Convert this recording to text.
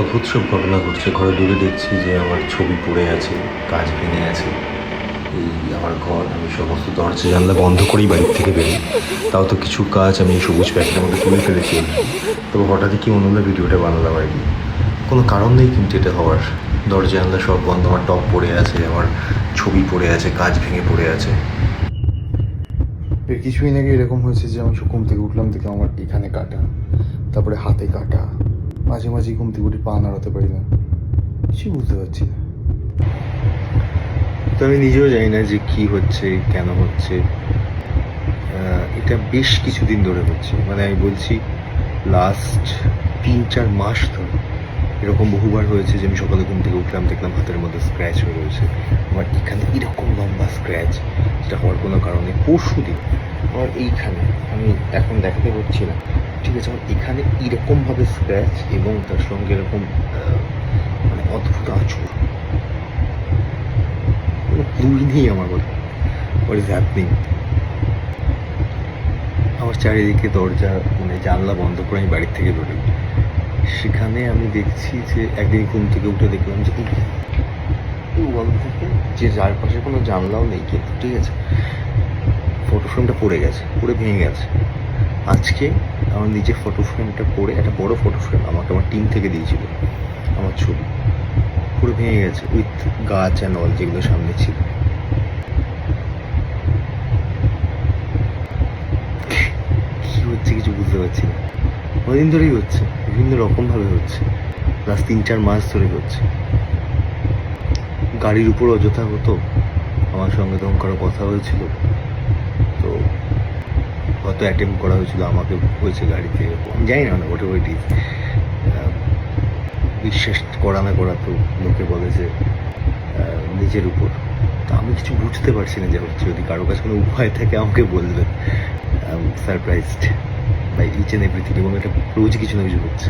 অদ্ভুত সব ঘটনা ঘটছে। ঘরে ঢুকে দেখছি যে আমার ছবি পড়ে আছে, কাজ ভেঙে আছে। এই আমার ঘর, আমি সমস্ত দরজা, জানলা বন্ধ করেই বাড়ির থেকে বেরোই। তাও তো কিছু কাজ, আমি সবুজ প্যাকেটের মধ্যে তুলে ফেলেছি তবে হঠাৎই কি মনে হলো ভিডিওটা বানালাম আর কি। কোনো কারণ নেই কিন্তু এটা হওয়ার। দরজা, জানলা সব বন্ধ, আমার টপ পড়ে আছে, আমার ছবি পড়ে আছে, কাজ ভেঙে পড়ে আছে। কিছুদিন আগে এরকম হয়েছে যে আমি ঘুম থেকে উঠলাম থেকে আমার এখানে কাটা, তারপরে হাতে কাটা মাঝে মাঝে ঘুম থেকে পা নাড়াতে পারি না। কিছু বুঝতে পারছি না। তো আমি নিজেও জানি না যে কি হচ্ছে, কেন হচ্ছে। এটা বেশ কিছুদিন ধরে হচ্ছে। মানে আমি বলছি লাস্ট তিন চার মাস ধরে এরকম বহুবার হয়েছে যে আমি সকালে ঘুম থেকে উঠলাম, দেখলাম হাতের মধ্যে স্ক্র্যাচ হয়ে রয়েছে। আমার এখানে এরকম লম্বা স্ক্র্যাচ যেটা হওয়ার কোনো কারণে পরশু দিন আমার এইখানে আমি এখন দেখাতে পারছি না। ঠিক আছে, আমার এখানে এরকমভাবে স্ক্র্যাচ এবং তার সঙ্গে এরকম মানে অদ্ভুত আঁচড় কোনো নেই আমার বলে। হোয়াট ইজ হ্যাপনিং আমার চারিদিকে দরজা মানে জানলা বন্ধ করে আমি বাড়ির থেকে বেরোই। সেখানে আমি দেখছি যে একদিন ঘুম থেকে উঠে দেখলাম যে ওয়াল থেকে যে চারপাশে কোনো জানলাও নেই, কিন্তু ঠিক আছে। ফটো ফ্রেমটা পড়ে গেছে পড়ে ভেঙে গেছে। আজকে আমার নিজের ফটো ফ্রেমটা পড়ে একটা বড় ফটো ফ্রেম আমাকে আমার টিম থেকে দিয়েছিল, আমার ছবি। পুরো ভেঙে গেছে উইথ গাছ অ্যান্ড অল যেগুলো সামনে ছিল। কি হচ্ছে কিছু বুঝতে পারছি না। অনেকদিন ধরেই হচ্ছে, বিভিন্ন রকমভাবে হচ্ছে। লাস্ট তিন চার মাস ধরে হচ্ছে। গাড়ির উপর অযথা হতো। আমার সঙ্গে তখন কারও কথা হয়েছিল। তো হয়তো অ্যাটেম্প করা হয়েছিল আমাকে হয়েছে গাড়িতে। আমি জানি না ওটা ওইটি বিশ্বাস করা না করা তো লোকে বলে যে নিজের উপর। তা আমি কিছু বুঝতে পারছি না যে হচ্ছে যদি কারও কাছে কোনো উপায় থাকে আমাকে বলবেন surprised by each and everything এবং এটা রোজ কিছু না কিছু হচ্ছে।